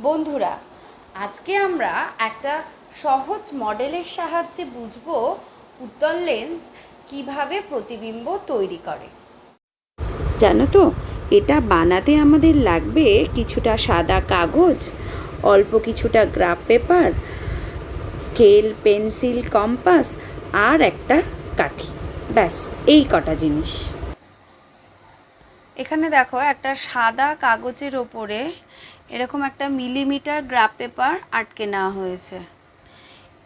বন্ধুরা, আজকে আমরা একটা সহজ মডেলের সাহায্যে বুঝব উত্তল লেন্স কীভাবে প্রতিবিম্ব তৈরি করে। জানো তো, এটা বানাতে আমাদের লাগবে কিছুটা সাদা কাগজ, অল্প কিছুটা graph paper scale pencil compass আর একটা কাঠি। ব্যাস, এই কটা জিনিস। এখানে দেখো একটা সাদা কাগজের ওপরে এরকম একটা মিলিমিটার গ্রাফ পেপার আটকে নেওয়া হয়েছে।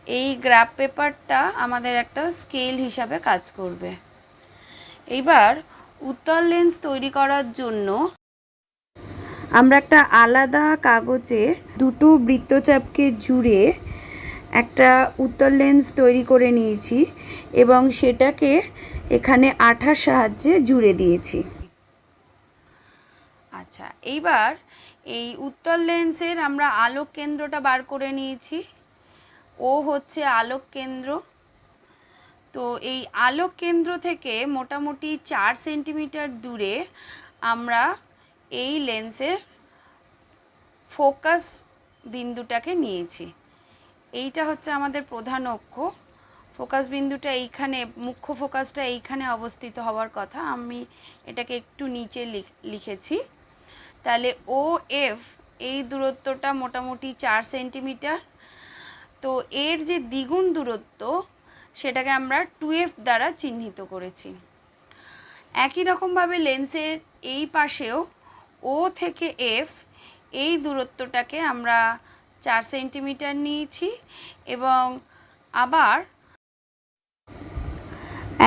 এই গ্রাফ পেপারটা আমাদের একটা স্কেল হিসাবে কাজ করবে। এইবার উত্তল লেন্স তৈরি করার জন্য আমরা একটা আলাদা কাগজে দুটো বৃত্তচাপকে জুড়ে একটা উত্তর লেন্স তৈরি করে নিয়েছি এবং সেটাকে এখানে আঠার সাহায্যে জুড়ে দিয়েছি। আচ্ছা এইবার এই উত্তর লেন্সের আমরা আলোক কেন্দ্রটা বার করে নিয়েছি। ও হচ্ছে আলোক কেন্দ্র। তো এই আলোক কেন্দ্র থেকে মোটামুটি চার সেন্টিমিটার দূরে আমরা এই লেন্সের ফোকাস বিন্দুটাকে নিয়েছি। এইটা হচ্ছে আমাদের প্রধান অক্ষ। ফোকাস বিন্দুটা এইখানে, মুখ্য ফোকাসটা এইখানে অবস্থিত হওয়ার কথা। আমি এটাকে একটু নিচে লিখ- লিখেছি। তাহলে ও এফ এই দূরত্বটা মোটামুটি চার সেন্টিমিটার। তো এর যে দ্বিগুণ দূরত্ব, সেটাকে আমরা টু এফ দ্বারা চিহ্নিত করেছি। একই রকমভাবে লেন্সের এই পাশেও ও থেকে এফ এই দূরত্বটাকে আমরা চার সেন্টিমিটার নিয়েছি এবং আবার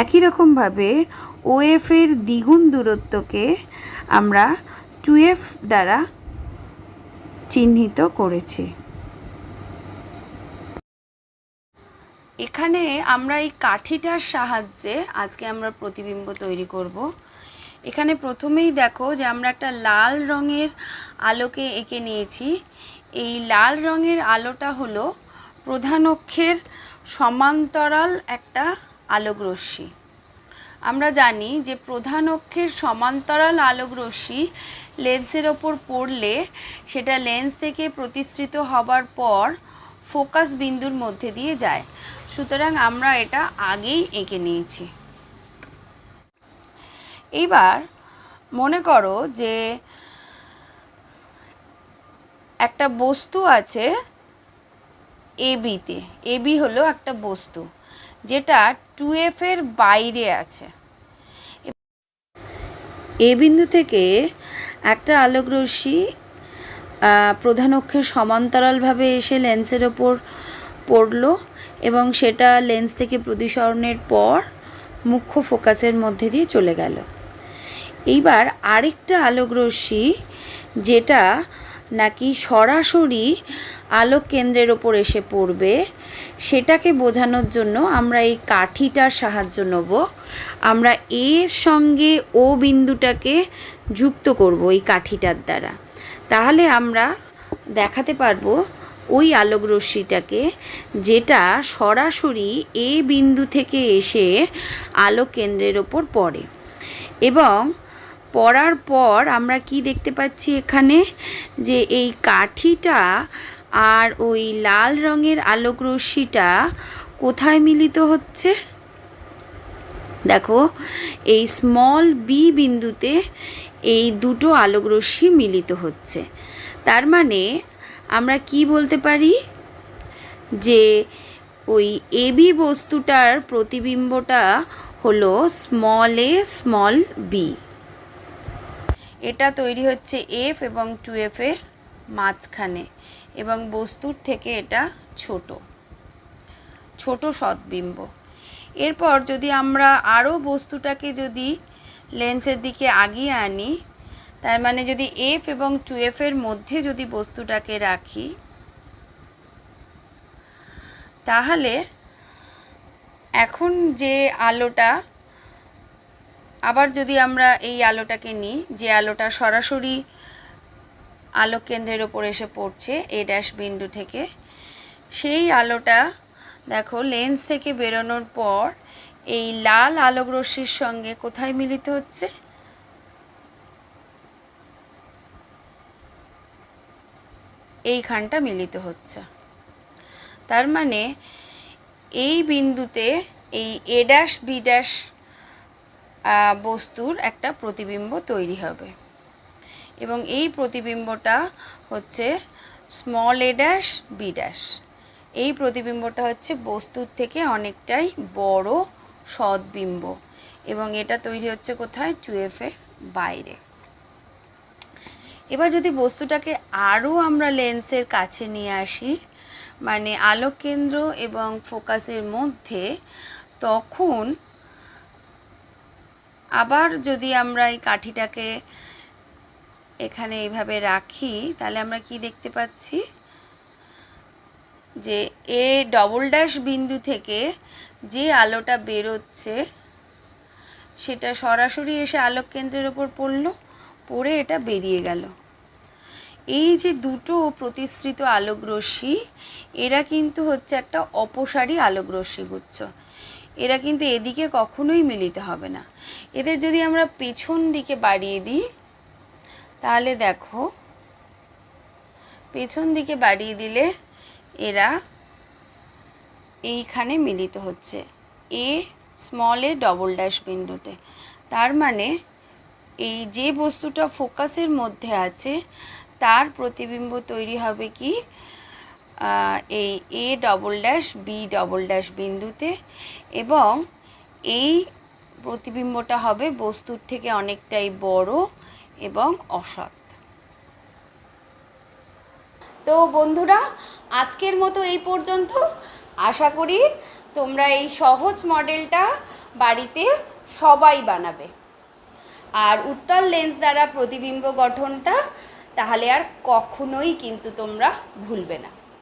একই রকমভাবে ওএফ এর দ্বিগুণ দূরত্বকে আমরা টুএফ দ্বারা চিহ্নিত করেছি। এখানে আমরা এই কাঠিটার সাহায্যে আজকে আমরা প্রতিবিম্ব তৈরি করব। এখানে প্রথমেই দেখো যে আমরা একটা লাল রঙের আলোকে এঁকে নিয়েছি। এই লাল রঙের আলোটা হলো প্রধান অক্ষের সমান্তরাল একটা আলোক রশ্মি আমরা জানি যে প্রধান অক্ষের সমান্তরাল আলোক রশ্মি লেন্সের ওপর পড়লে সেটা লেন্স থেকে প্রতিষ্ঠিত হবার পর ফোকাস বিন্দুর মধ্যে দিয়ে যায়। সুতরাং আমরা এটা আগেই এঁকে নিয়েছি। এইবার মনে করো যে একটা বস্তু আছে এবিতে এবি হলো একটা বস্তু। যেটা টু এর বাইরে আছে। এ বিন্দু থেকে একটা আলোক রশ্মি প্রধান অক্ষের সমান্তরালভাবে এসে লেন্সের ওপর পড়ল এবং সেটা লেন্স থেকে প্রতিসরণের পর মুখ্য ফোকাসের মধ্যে দিয়ে চলে গেল। এইবার আরেকটা আলোক রশ্মি যেটা নাকি সরাসরি আলোক কেন্দ্রের ওপর এসে পড়বে? সেটাকে বোঝানোর জন্য আমরা এই কাঠিটার সাহায্য নেব। আমরা এর সঙ্গে ও বিন্দুটাকে যুক্ত করব এই কাঠিটার দ্বারা। তাহলে আমরা দেখাতে পারব ওই আলোক রশ্মিটাকে যেটা সরাসরি এ বিন্দু থেকে এসে আলোক কেন্দ্রের ওপর পড়ে। এবং পড়ার পর আমরা কি দেখতে পাচ্ছি এখানে? যে এই কাঠিটা আর ওই লাল রঙের আলোক রশ্মিটা কোথায় মিলিত হচ্ছে? দেখো, এই স্মল বি বিন্দুতে এই দুটো আলোক রশ্মি মিলিত হচ্ছে। তার মানে আমরা কি বলতে পারি? যে ওই এবি বস্তুটার প্রতিবিম্বটা হলো স্মল এ স্মল বি এটা তৈরি হচ্ছে এফ এবং টু এফ এর মাঝখানে এবং বস্তুর থেকে এটা ছোট ছোট সদ্বিম্ব এরপর যদি আমরা আরও বস্তুটাকে যদি লেন্সের দিকে আগিয়ে আনি, তার মানে যদি এফ এবং টু এফ এর মধ্যে যদি বস্তুটাকে রাখি, তাহলে এখন যে আলোটা আবার যদি আমরা এই আলোটাকে নিই, যে আলোটা সরাসরি আলোক কেন্দ্রের ওপর এসে পড়ছে এ ড্যাশ বিন্দু থেকে, সেই আলোটা দেখো লেন্স থেকে বেরোনোর পর এই লাল আলোক রশ্মির সঙ্গে কোথায় মিলিত হচ্ছে? এইখানটা মিলিত হচ্ছে। তার মানে এই বিন্দুতে এই এ ড্যাশ বি ড্যাশ বস্তুর একটা প্রতিবিম্ব তৈরি হবে। এবং এই প্রতিবিম্বটা হচ্ছে small A dash B dash এই প্রতিবিম্বটা হচ্ছে বস্তুর থেকে অনেকটাই বড় সদ্বিম্ব। এবং এটা তৈরি হচ্ছে কোথায়? টুয়েফের বাইরে। এবার যদি বস্তুটাকে আরও আমরা লেন্সের কাছে নিয়ে আসি মানে আলোক কেন্দ্র এবং ফোকাসের মধ্যে, তখন আবার যদি আমরা এই কাঠিটাকে এখানে এইভাবে রাখি, তাহলে আমরা কি দেখতে পাচ্ছি? যে এ ডবল ড্যাশ বিন্দু থেকে যে আলোটা বেরোচ্ছে, সেটা সরাসরি এসে আলোক কেন্দ্রের ওপর পড়ল, পড়ে এটা বেরিয়ে গেল। এই যে দুটো প্রতিশ্রিত আলোকরশ্মি, এরা কিন্তু হচ্ছে একটা অপসারী আলোকরশ্মি গুচ্ছ। এরা কিন্তু এদিকে কখনোই মিলিত হবে না। এদের যদি আমরা পেছন দিকে বাড়িয়ে দিই, তাহলে দেখো, পেছন দিকে বাড়িয়ে দিলে এরা এইখানে মিলিত হচ্ছে। A small A double dash বিন্দুতে। তার মানে এই যে বস্তুটা ফোকাসের মধ্যে আছে, তার প্রতিবিম্ব তৈরি হবে কি? এই A double dash B double dash বিন্দুতে এবং এই প্রতিবিম্বটা হবে বস্তুর থেকে অনেকটাই বড় এবং অসৎ। তো বন্ধুরা, আজকের মতো এই পর্যন্ত। আশা করি তোমরা এই সহজ মডেলটা বাড়িতে সবাই বানাবে। আর উত্তল লেন্স দ্বারা প্রতিবিম্ব গঠনটা তাহলে আর কখনোই কিন্তু তোমরা ভুলবে না।